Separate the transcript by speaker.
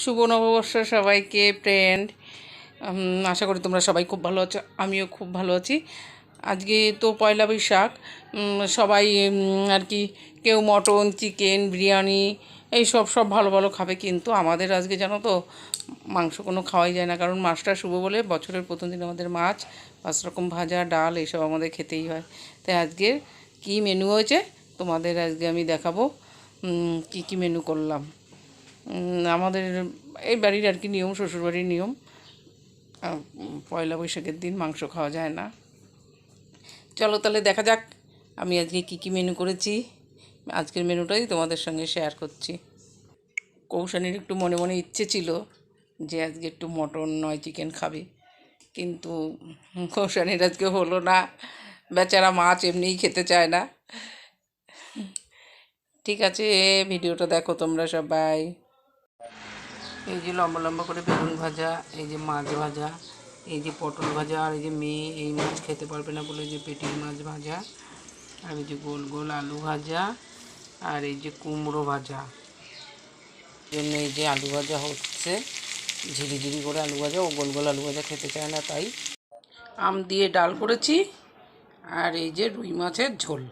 Speaker 1: শুভ নববর্ষ সবাইকে ফ্রেন্ড আশা করি তোমরা সবাই খুব ভালো আছো, আমিও খুব ভালো আছি। আজকে তো পয়লা বৈশাখ সবাই আর কি, কেউ মটন চিকেন বিরিয়ানি, এই সব সব ভালো ভালো খাবে, কিন্তু আমাদের আজকে জানো তো, মাংস কোনো খাওয়াই যায় না, কারণ মাছটা শুভ বলে বছরের প্রথম দিন আমাদের মাছ, পাঁচ রকম ভাজা, ডাল এইসব আমাদের খেতেই হয়। তাই আজকের কী মেনু হয়েছে, তোমাদের আজকে আমি দেখাবো কী কী মেনু করলাম। আমাদের এই বাড়ির আর কি নিয়ম, শ্বশুরবাড়ির নিয়ম। পয়লা বৈশাখের দিন মাংস খাওয়া যায় না। চলো তাহলে দেখা যাক, আমি আজকে কী কী মেনু করেছি। আজকের মেনুটাই তোমাদের সঙ্গে শেয়ার করছি। কৌশানির একটু মনে মনে ইচ্ছে ছিল যে আজকে একটু মটন নয় চিকেন খাবে। কিন্তু কৌশানির আজকে হলো না। বেচারা মাছ এমনিই খেতে চায় না। ঠিক আছে ভিডিওটা দেখো তোমরা সবাই। এই যে লম্বা লম্বা করে বেগুন ভাজা, এই যে মাছ ভাজা, এই যে পটল ভাজা, আর এই যে মেয়ে এই মাছ খেতে পারবে না বলে যে পেটির মাছ ভাজা, আর এই যে গোল গোল আলু ভাজা, আর এই যে কুমড়ো ভাজা। জন্য এই যে আলু ভাজা হচ্ছে, ঝিরি ঝিরি করে আলু ভাজা, ও গোল গোল আলু ভাজা খেতে চায় না তাই। আম দিয়ে ডাল করেছি, আর এই যে রুই মাছের ঝোল।